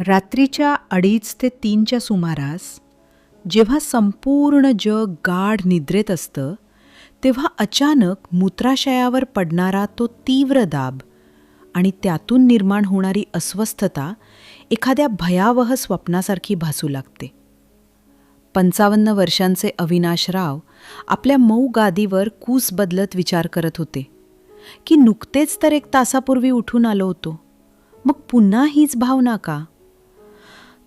रात्रीच्या अडीच ते तीनच्या सुमारास जेव्हा संपूर्ण जग गाढ निद्रेत असतं तेव्हा अचानक मूत्राशयावर पडणारा तो तीव्र दाब आणि त्यातून निर्माण होणारी अस्वस्थता एखाद्या भयावह स्वप्नासारखी भासू लागते. पंचावन्न वर्षांचे अविनाशराव आपल्या मऊ गादीवर कूस बदलत विचार करत होते की नुकतेच तर एक तासापूर्वी उठून आलो होतो मग पुन्हा हीच भावना का?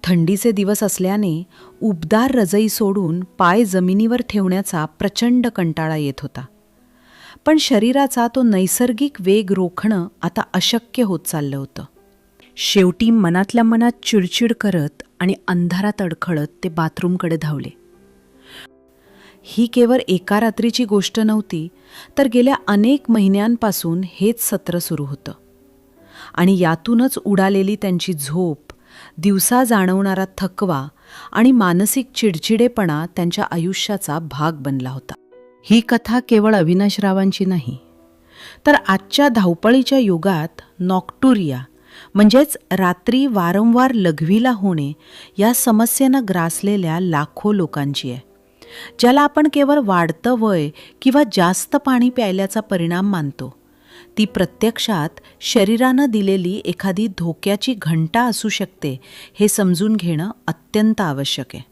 थंडीचे दिवस असल्याने उबदार रजई सोडून पाय जमिनीवर ठेवण्याचा प्रचंड कंटाळा येत होता. पण शरीराचा तो नैसर्गिक वेग रोखणं आता अशक्य होत चाललं होतं. शेवटी मनातल्या मनात चिडचिड करत आणि अंधारात अडखळत ते बाथरूमकडे धावले. ही केवळ एका रात्रीची गोष्ट नव्हती तर गेल्या अनेक महिन्यांपासून हेच सत्र सुरू होतं. आणि यातूनच उडालेली त्यांची झोप दिवसा जाणवणारा थकवा आणि मानसिक चिडचिडेपणा त्यांच्या आयुष्याचा भाग बनला होता. ही कथा केवळ अविनाशरावांची नाही तर आजच्या धावपळीच्या युगात नॉक्टुरिया म्हणजेच रात्री वारंवार लघवीला होणे या समस्येनं ग्रासलेल्या लाखो लोकांची आहे ज्याला आपण केवळ वाढतं वय किंवा जास्त पाणी प्यायल्याचा परिणाम मानतो. ती प्रत्यक्षात शरीरानं दिलेली एखादी धोक्याची घंटा असू शकते हे समजून घेणं अत्यंत आवश्यक आहे.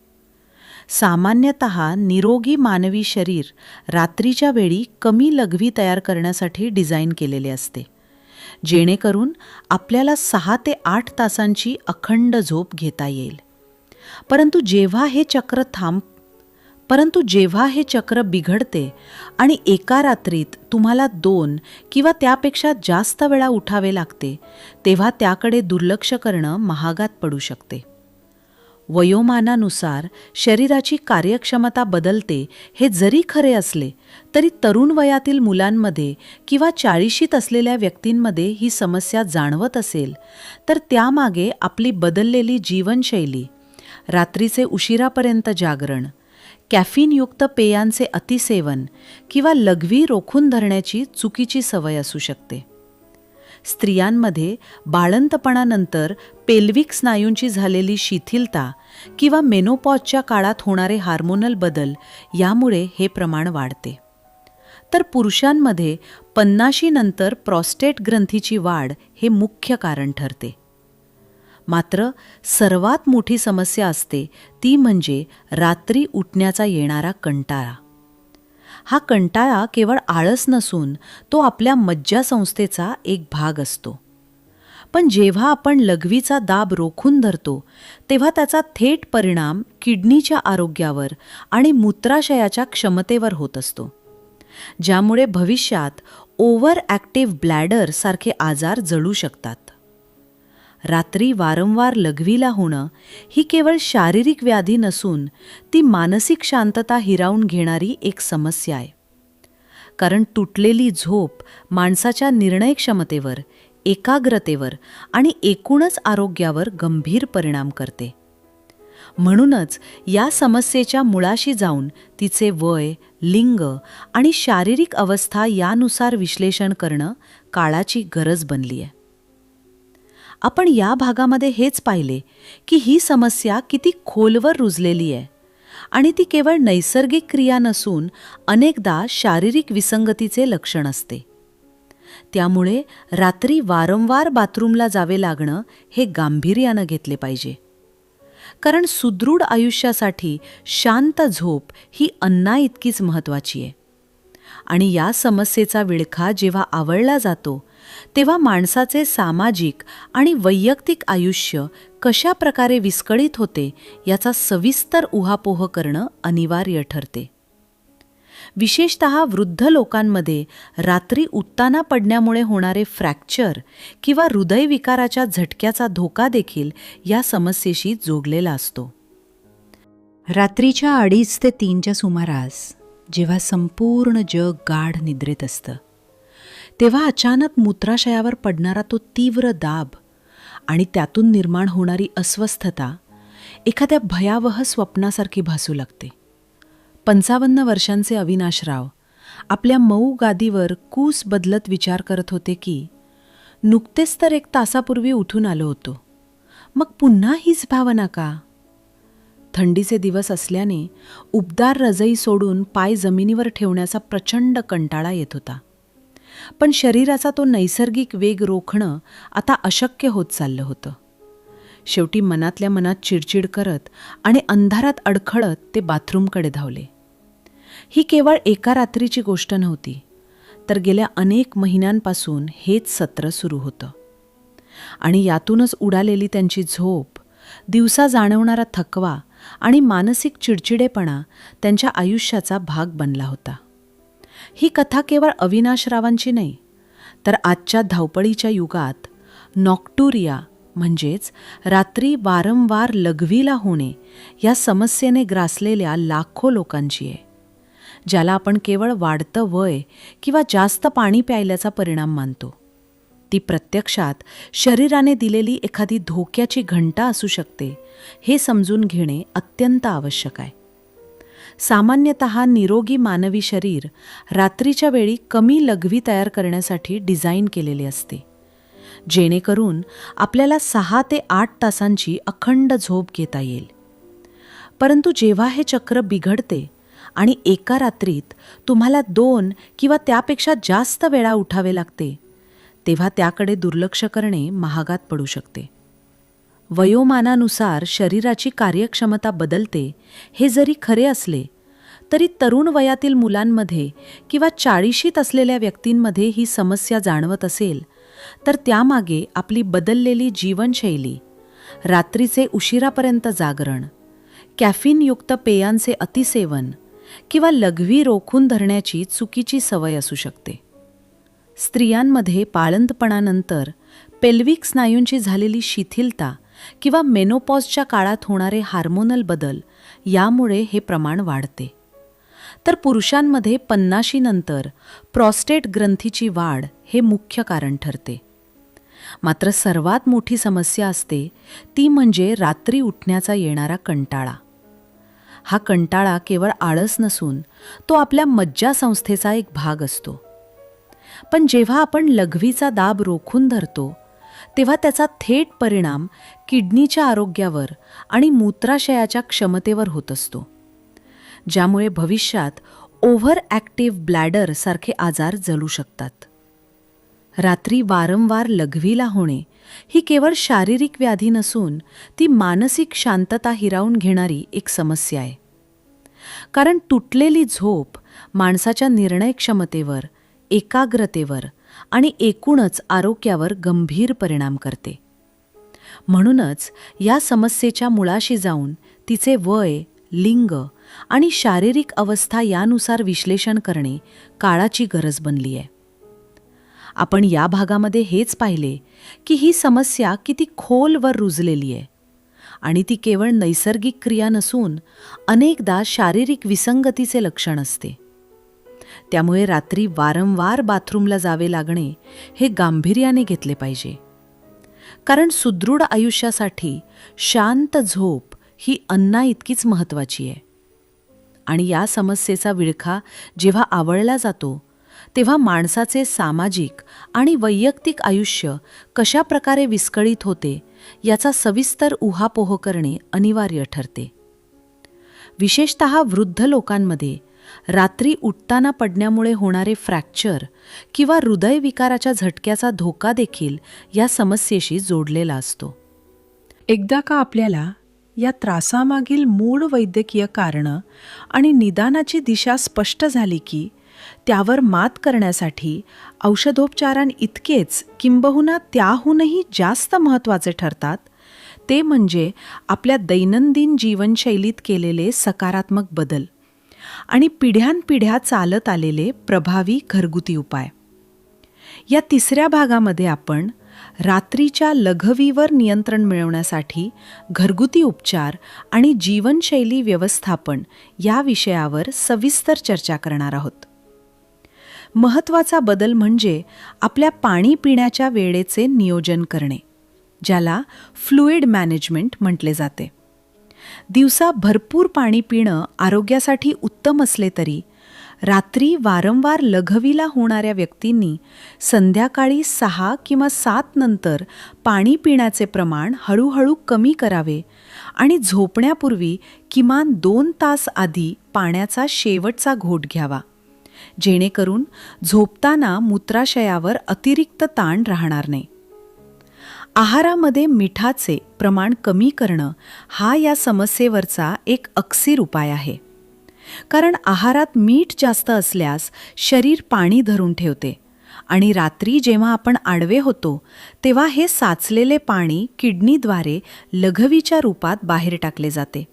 सामान्यतः निरोगी मानवी शरीर रात्रीच्या वेळी कमी लघवी तयार करण्यासाठी डिझाईन केलेले असते जेणेकरून आपल्याला सहा ते आठ तासांची अखंड झोप घेता येईल. परंतु जेव्हा हे चक्र थांब परंतु जेव्हा हे चक्र बिघडते आणि एका रात्रीत तुम्हाला दोन किंवा त्यापेक्षा जास्त वेळा उठावे लागते तेव्हा त्याकडे दुर्लक्ष करणं महागात पडू शकते. वयोमानानुसार शरीराची कार्यक्षमता बदलते हे जरी खरे असले तरी तरुण वयातील मुलांमध्ये किंवा चाळीशीत असलेल्या व्यक्तींमध्ये ही समस्या जाणवत असेल तर त्यामागे आपली बदललेली जीवनशैली रात्रीचे उशिरापर्यंत जागरण कॅफिनयुक्त पेयांचे अतिसेवन किंवा लघवी रोखून धरण्याची चुकीची सवय असू शकते. स्त्रियांमध्ये बाळंतपणानंतर पेल्विक स्नायूंची झालेली शिथिलता किंवा मेनोपॉजच्या काळात होणारे हार्मोनल बदल यामुळे हे प्रमाण वाढते. तर पुरुषांमध्ये पन्नाशीनंतर प्रॉस्टेट ग्रंथीची वाढ हे मुख्य कारण ठरते. मात्र सर्वात मोठी समस्या असते ती म्हणजे रात्री उठण्याचा येणारा कंटाळा. हा कंटाळा केवळ आळस नसून तो आपल्या मज्जासंस्थेचा एक भाग असतो. पण जेव्हा आपण लघवीचा दाब रोखून धरतो तेव्हा त्याचा थेट परिणाम किडनीच्या आरोग्यावर आणि मूत्राशयाच्या क्षमतेवर होत असतो. ज्यामुळे भविष्यात ओव्हर ॲक्टिव्ह ब्लॅडर सारखे आजार जळू शकतात. रात्री वारंवार लघवीला होणं ही केवळ शारीरिक व्याधी नसून ती मानसिक शांतता हिरावून घेणारी एक समस्या आहे. कारण तुटलेली झोप माणसाच्या निर्णय क्षमतेवर एकाग्रतेवर आणि एकूणच आरोग्यावर गंभीर परिणाम करते. म्हणूनच या समस्येच्या मुळाशी जाऊन तिचे वय लिंग आणि शारीरिक अवस्था यानुसार विश्लेषण करणं काळाची गरज बनली आहे आपण या भागामध्ये हेच पाहिले की ही समस्या किती खोलवर रुजलेली आहे. आणि ती केवळ नैसर्गिक क्रिया नसून अनेकदा शारीरिक विसंगतीचे लक्षण असते. त्यामुळे रात्री वारंवार बाथरूमला जावे लागणं हे गांभीर्यानं घेतले पाहिजे. कारण सुदृढ आयुष्यासाठी शांत झोप ही अन्ना इतकीच महत्त्वाची आहे. आणि या समस्येचा विळखा जेव्हा आवळला जातो तेव्हा माणसाचे सामाजिक आणि वैयक्तिक आयुष्य कशा प्रकारे विस्कळीत होते याचा सविस्तर उहापोह करणं अनिवार्य ठरते. विशेषत वृद्ध लोकांमध्ये रात्री उत्ताना पडण्यामुळे होणारे फ्रॅक्चर किंवा हृदयविकाराच्या झटक्याचा धोका देखील या समस्येशी जोडलेला असतो. रात्रीच्या अडीच ते तीनच्या सुमारास जेव्हा संपूर्ण जग गाढ निद्रेत असतं तेव्हा अचानक मूत्राशयावर पडणारा तो तीव्र दाब आणि त्यातून निर्माण होणारी अस्वस्थता एखाद्या भयावह स्वप्नासारखी भासू लागते. पंचावन्न वर्षांचे अविनाशराव आपल्या मऊ गादीवर कूस बदलत विचार करत होते की नुकतेच तर एक तासापूर्वी उठून आलो होतो. मग पुन्हा हीच भावना का? थंडीचे दिवस असल्याने उबदार रजई सोडून पाय जमिनीवर ठेवण्याचा प्रचंड कंटाळा येत होता. पण शरीराचा तो नैसर्गिक वेग रोखणं आता अशक्य होत चाललं होतं. शेवटी मनातल्या मनात चिडचिड करत आणि अंधारात अडखळत ते बाथरूमकडे धावले. ही केवळ एका रात्रीची गोष्ट नव्हती तर गेल्या अनेक महिन्यांपासून हेच सत्र सुरू होतं. आणि यातूनच उडालेली त्यांची झोप दिवसा जाणवणारा थकवा आणि मानसिक चिडचिडेपणा त्यांच्या आयुष्याचा भाग बनला होता. ही कथा केवळ अविनाशरावांची नाही तर आजच्या धावपळीच्या युगात नॉक्टुरिया म्हणजेच रात्री वारंवार लघवीला होणे या समस्येने ग्रासलेल्या लाखो लोकांची आहे ज्याला आपण केवळ वाढतं वय किंवा जास्त पाणी प्यायल्याचा परिणाम मानतो. ती प्रत्यक्षात शरीराने दिलेली एखादी धोक्याची घंटा असू शकते हे समजून घेणे अत्यंत आवश्यक आहे. सामान्यतः निरोगी मानवी शरीर रात्रीच्या वेळी कमी लघवी तयार करण्यासाठी डिझाईन केलेले असते. जेणेकरून आपल्याला सहा ते आठ तासांची अखंड झोप घेता येईल. परंतु जेव्हा हे चक्र बिघडते आणि एका रात्रीत तुम्हाला दोन किंवा त्यापेक्षा जास्त वेळा उठावे लागते तेव्हा त्याकडे दुर्लक्ष करणे महागात पडू शकते. वयोमानानुसार शरीराची कार्यक्षमता बदलते हे जरी खरे असले तरी तरुण वयातील मुलांमध्ये किंवा चाळीशीत असलेल्या व्यक्तींमध्ये ही समस्या जाणवत असेल तर त्यामागे आपली बदललेली जीवनशैली रात्रीचे उशिरापर्यंत जागरण कॅफिनयुक्त पेयांचे अतिसेवन किंवा लघवी रोखून धरण्याची चुकीची सवय असू शकते. स्त्रियांमध्ये पाळंतपणानंतर पेल्विक स्नायूंची झालेली शिथिलता किंवा मेनोपॉजच्या काळात होणारे हार्मोनल बदल यामुळे हे प्रमाण वाढते. तर पुरुषांमध्ये पन्नाशीनंतर प्रॉस्टेट ग्रंथीची वाढ हे मुख्य कारण ठरते. मात्र सर्वात मोठी समस्या असते ती म्हणजे रात्री उठण्याचा येणारा कंटाळा. हा कंटाळा केवळ आळस नसून तो आपल्या मज्जासंस्थेचा एक भाग असतो. पण जेव्हा आपण लघवीचा दाब रोखून धरतो तेव्हा त्याचा थेट परिणाम किडनीच्या आरोग्यावर आणि मूत्राशयाच्या क्षमतेवर होत असतो. ज्यामुळे भविष्यात ओव्हर ॲक्टिव्ह ब्लॅडर सारखे आजार जळू शकतात. रात्री वारंवार लघवीला होणे ही केवळ शारीरिक व्याधी नसून ती मानसिक शांतता हिरावून घेणारी एक समस्या आहे. कारण तुटलेली झोप माणसाच्या निर्णय क्षमतेवर एकाग्रतेवर आणि एकूणच आरोग्यावर गंभीर परिणाम करते. म्हणूनच या समस्येच्या मुळाशी जाऊन तिचे वय लिंग आणि शारीरिक अवस्था यानुसार विश्लेषण करणे काळाची गरज बनली आहे. आपण या भागामध्ये हेच पाहिले की ही समस्या किती खोलवर रुजलेली आहे आणि ती केवळ नैसर्गिक क्रिया नसून अनेकदा शारीरिक विसंगतीचे लक्षण असते. त्यामुळे रात्री वारंवार बाथरूमला जावे लागणे हे गांभीर्याने घेतले पाहिजे. कारण सुदृढ आयुष्यासाठी शांत झोप ही अन्ना इतकीच महत्त्वाची आहे. आणि या समस्येचा विळखा जेव्हा आवळला जातो तेव्हा माणसाचे सामाजिक आणि वैयक्तिक आयुष्य कशा प्रकारे विस्कळीत होते याचा सविस्तर उहापोह करणे अनिवार्य ठरते. विशेषत वृद्ध लोकांमध्ये रात्री उठताना पडण्यामुळे होणारे फ्रॅक्चर किंवा हृदयविकाराच्या झटक्याचा धोका देखील या समस्येशी जोडलेला असतो. एकदा का आपल्याला या त्रासामागील मूळ वैद्यकीय कारणं आणि निदानाची दिशा स्पष्ट झाली की त्यावर मात करण्यासाठी औषधोपचारांइतकेच किंबहुना त्याहूनही जास्त महत्त्वाचे ठरतात ते म्हणजे आपल्या दैनंदिन जीवनशैलीत केलेले सकारात्मक बदल. आणि पिढ्यानपिढ्या चालत आलेले प्रभावी घरगुती उपाय. या तिसऱ्या भागामध्ये आपण रात्रीच्या लघवीवर नियंत्रण मिळवण्यासाठी घरगुती उपचार आणि जीवनशैली व्यवस्थापन या विषयावर सविस्तर चर्चा करणार आहोत. महत्त्वाचा बदल म्हणजे आपल्या पाणी पिण्याच्या वेळेचे नियोजन करणे ज्याला फ्लुइड मॅनेजमेंट म्हटले जाते. दिवसा भरपूर पाणी पिणं आरोग्यासाठी उत्तम असले तरी रात्री वारंवार लघवीला होणाऱ्या व्यक्तींनी संध्याकाळी सहा किंवा सात नंतर पाणी पिण्याचे प्रमाण हळूहळू कमी करावे आणि झोपण्यापूर्वी किमान दोन तास आधी पाण्याचा शेवटचा घोट घ्यावा जेणेकरून झोपताना मूत्राशयावर अतिरिक्त ताण राहणार नाही. आहारामध्ये मिठाचे प्रमाण कमी करणं हा या समस्येवरचा एक अक्सीर उपाय आहे. कारण आहारात मीठ जास्त असल्यास शरीर पाणी धरून ठेवते आणि रात्री जेव्हा आपण आडवे होतो तेव्हा हे साचलेले पाणी किडनीद्वारे लघवीच्या रूपात बाहेर टाकले जाते.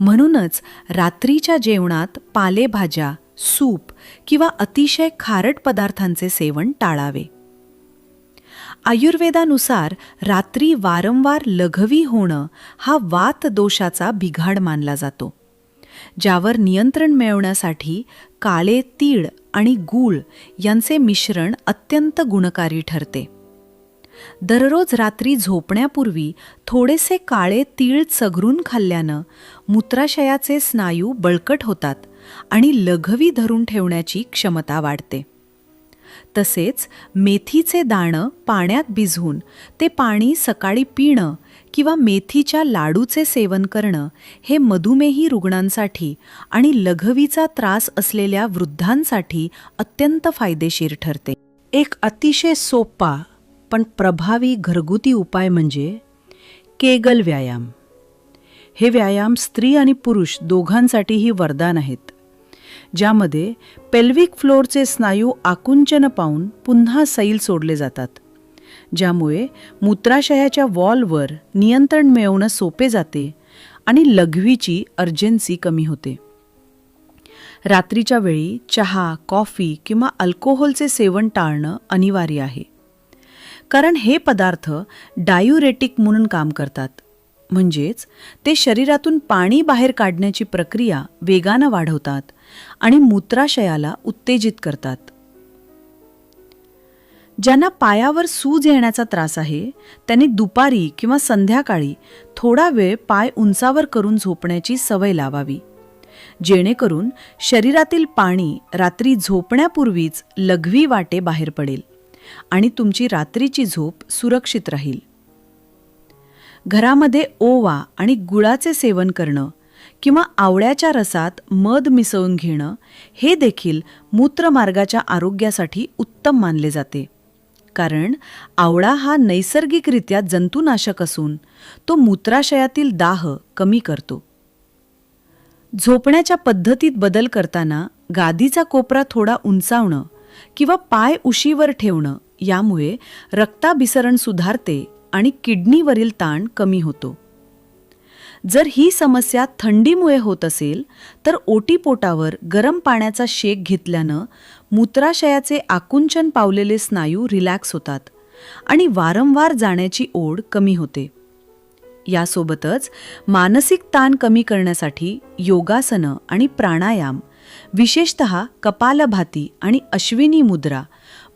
म्हणूनच रात्रीच्या जेवणात पालेभाज्या सूप किंवा अतिशय खारट पदार्थांचे सेवन टाळावे. आयुर्वेदानुसार रात्री वारंवार लघवी होणं हा वात दोषाचा बिघाड मानला जातो ज्यावर नियंत्रण मिळवण्यासाठी काळे तीळ आणि गूळ यांचे मिश्रण अत्यंत गुणकारी ठरते. दररोज रात्री झोपण्यापूर्वी थोडेसे काळे तीळ चघरून खाल्ल्यानं मूत्राशयाचे स्नायू बळकट होतात आणि लघवी धरून ठेवण्याची क्षमता वाढते. तसेच मेथीचे दाणं पाण्यात भिजवून ते पाणी सकाळी पिणं किंवा मेथीच्या लाडूचे सेवन करणं हे मधुमेही रुग्णांसाठी आणि लघवीचा त्रास असलेल्या वृद्धांसाठी अत्यंत फायदेशीर ठरते. एक अतिशय सोपा पण प्रभावी घरगुती उपाय म्हणजे केगल व्यायाम. हे व्यायाम स्त्री आणि पुरुष दोघांसाठीही वरदान आहेत. ज्यामध्ये पेल्विक फ्लोअरचे स्नायू आकुंचन पाहून पुन्हा सैल सोडले जातात ज्यामुळे मूत्राशयाच्या वॉलवर नियंत्रण मिळवणं सोपे जाते आणि लघवीची अर्जन्सी कमी होते. रात्रीच्या वेळी चहा कॉफी किंवा अल्कोहोलचे सेवन टाळणं अनिवार्य आहे. कारण हे पदार्थ डायुरेटिक म्हणून काम करतात. म्हणजेच ते शरीरातून पाणी बाहेर काढण्याची प्रक्रिया वेगानं वाढवतात आणि मूत्राशयाला उत्तेजित करतात. ज्यांना पायावर सूज येण्याचा त्रास आहे त्यांनी दुपारी किंवा संध्याकाळी थोडा वेळ पाय उंचावर करून झोपण्याची सवय लावावी. जेणेकरून शरीरातील पाणी रात्री झोपण्यापूर्वीच लघवी वाटे बाहेर पडेल आणि तुमची रात्रीची झोप सुरक्षित राहील. घरामध्ये ओवा आणि गुळाचे सेवन करणं किंवा आवळ्याच्या रसात मध मिसळून घेणं हे देखील मूत्रमार्गाच्या आरोग्यासाठी उत्तम मानले जाते. कारण आवळा हा नैसर्गिकरित्या जंतुनाशक असून तो मूत्राशयातील दाह कमी करतो. झोपण्याच्या पद्धतीत बदल करताना गादीचा कोपरा थोडा उंचावणं किंवा पाय उशीवर ठेवणं यामुळे रक्ताभिसरण सुधारते आणि किडनीवरील ताण कमी होतो. जर ही समस्या थंडीमुळे होत असेल तर ओटीपोटावर गरम पाण्याचा शेक घेतल्यानं मूत्राशयाचे आकुंचन पावलेले स्नायू रिलॅक्स होतात आणि वारंवार जाण्याची ओढ कमी होते. यासोबतच मानसिक ताण कमी करण्यासाठी योगासनं आणि प्राणायाम विशेषत कपालभाती आणि अश्विनी मुद्रा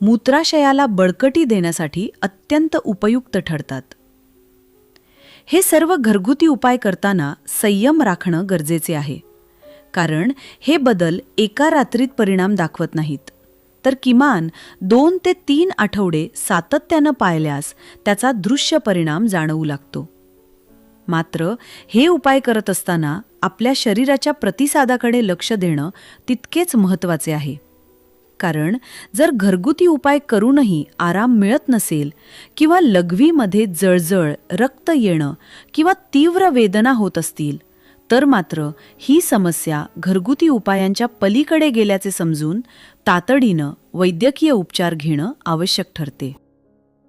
मूत्राशयाला बळकटी देण्यासाठी अत्यंत उपयुक्त ठरतात. हे सर्व घरगुती उपाय करताना संयम राखणं गरजेचे आहे. कारण हे बदल एका रात्रीत परिणाम दाखवत नाहीत. तर किमान दोन ते तीन आठवडे सातत्यानं पाळल्यास त्याचा दृश्य परिणाम जाणवू लागतो. मात्र हे उपाय करत असताना आपल्या शरीराच्या प्रतिसादाकडे लक्ष देणं तितकेच महत्त्वाचे आहे. कारण जर घरगुती उपाय करूनही आराम मिळत नसेल किंवा लघवीमध्ये जळजळ रक्त येणं किंवा तीव्र वेदना होत असतील तर मात्र ही समस्या घरगुती उपायांच्या पलीकडे गेल्याचे समजून तातडीनं वैद्यकीय उपचार घेणं आवश्यक ठरते.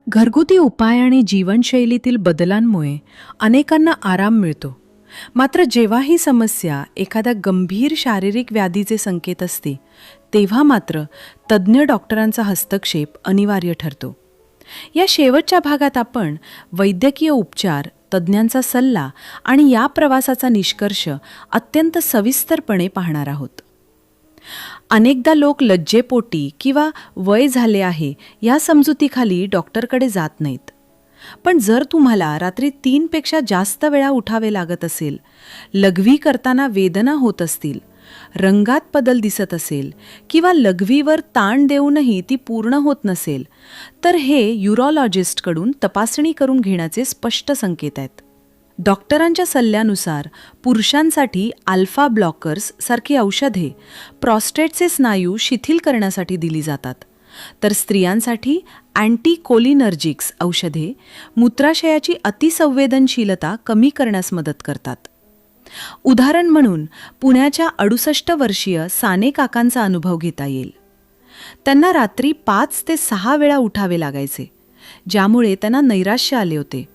घरगुती उपाय आणि जीवनशैलीतील बदलांमुळे अनेकांना आराम मिळतो. मात्र जेव्हा ही समस्या एखाद्या गंभीर शारीरिक व्याधीचे संकेत असते तेव्हा मात्र तज्ज्ञ डॉक्टरांचा हस्तक्षेप अनिवार्य ठरतो. या शेवटच्या भागात आपण वैद्यकीय उपचार तज्ज्ञांचा सल्ला आणि या प्रवासाचा निष्कर्ष अत्यंत सविस्तरपणे पाहणार आहोत. अनेकदा लोक लज्जेपोटी किंवा वय झाले आहे या समजुतीखाली डॉक्टरकडे जात नाहीत. पण जर तुम्हाला रात्री तीनपेक्षा जास्त वेळा उठावे लागत असेल लघवी करताना वेदना होत असतील रंगात बदल दिसत असेल किंवा लघवीवर ताण देऊनही ती पूर्ण होत नसेल तर हे युरॉलॉजिस्टकडून तपासणी करून घेण्याचे स्पष्ट संकेत आहेत. डॉक्टरांच्या सल्ल्यानुसार पुरुषांसाठी अल्फा ब्लॉकर्स सारखी औषधे प्रॉस्टेटचे स्नायू शिथिल करण्यासाठी दिली जातात. तर स्त्रियांसाठी अँटीकोलिनर्जिक्स औषधे मूत्राशयाची अतिसंवेदनशीलता कमी करण्यास मदत करतात. उदाहरण म्हणून पुण्याच्या अडुसष्ट वर्षीय साने काकांचा अनुभव घेता येईल. त्यांना रात्री पाच ते सहा वेळा उठावे लागायचे ज्यामुळे त्यांना नैराश्य आले होते.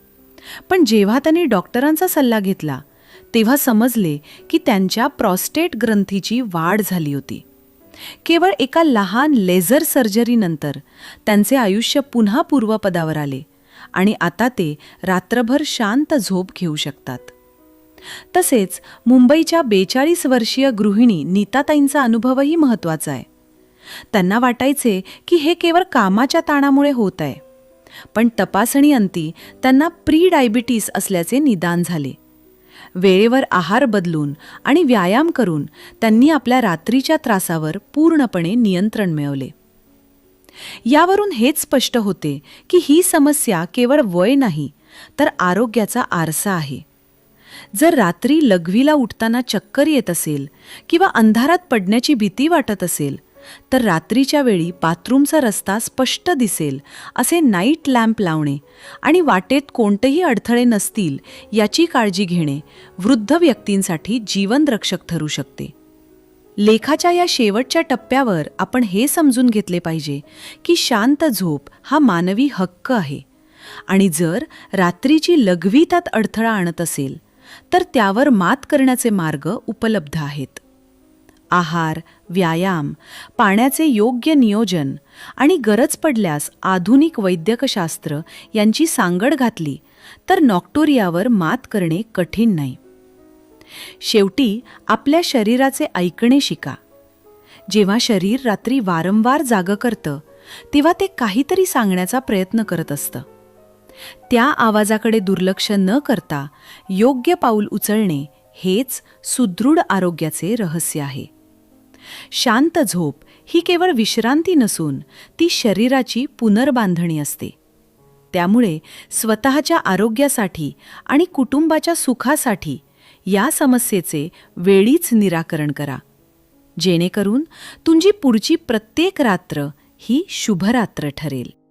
पण जेव्हा त्यांनी डॉक्टरांचा सल्ला घेतला तेव्हा समजले की त्यांच्या प्रॉस्टेट ग्रंथीची वाढ झाली होती. केवळ एका लहान लेझर सर्जरीनंतर त्यांचे आयुष्य पुन्हा पूर्वपदावर आले आणि आता ते रात्रभर शांत झोप घेऊ शकतात. तसेच मुंबईच्या बेचाळीस वर्षीय गृहिणी नीताताईंचा अनुभवही महत्त्वाचा आहे. त्यांना वाटायचे की हे केवळ कामाच्या ताणामुळे होत आहे पण तपासणी अंती त्यांना प्री डायबिटीस असल्याचे निदान झाले. वेळेवर आहार बदलून आणि व्यायाम करून त्यांनी आपल्या रात्रीच्या त्रासावर पूर्णपणे नियंत्रण मिळवले. यावरून हेच स्पष्ट होते की ही समस्या केवळ वय नाही तर आरोग्याचा आरसा आहे. जर रात्री लघवीला उठताना चक्कर येत असेल किंवा अंधारात पडण्याची भीती वाटत असेल तर रात्रीच्या वेळी बाथरूमचा रस्ता स्पष्ट दिसेल असे नाईट लॅम्प लावणे आणि वाटेत कोणतेही अडथळे नसतील याची काळजी घेणे वृद्ध व्यक्तींसाठी जीवनरक्षक ठरू शकते. लेखाच्या या शेवटच्या टप्प्यावर आपण हे समजून घेतले पाहिजे की शांत झोप हा मानवी हक्क आहे आणि जर रात्रीची लघवी त्यात अडथळा आणत असेल तर त्यावर मात करण्याचे मार्ग उपलब्ध आहेत. आहार व्यायाम पाण्याचे योग्य नियोजन आणि गरज पडल्यास आधुनिक वैद्यकशास्त्र यांची सांगड घातली तर नॉक्टोरियावर मात करणे कठीण नाही. शेवटी आपल्या शरीराचे ऐकणे शिका. जेव्हा शरीर रात्री वारंवार जागं करतं तेव्हा ते काहीतरी सांगण्याचा प्रयत्न करत असतं. त्या आवाजाकडे दुर्लक्ष न करता योग्य पाऊल उचलणे हेच सुदृढ आरोग्याचे रहस्य आहे. शांत झोप ही केवळ विश्रांती नसून ती शरीराची पुनर्बांधणी असते. त्यामुळे स्वतःच्या आरोग्यासाठी आणि कुटुंबाच्या सुखासाठी या समस्येचे वेळीच निराकरण करा. जेणेकरून तुमची पुढची प्रत्येक रात्र ही शुभरात्र ठरेल.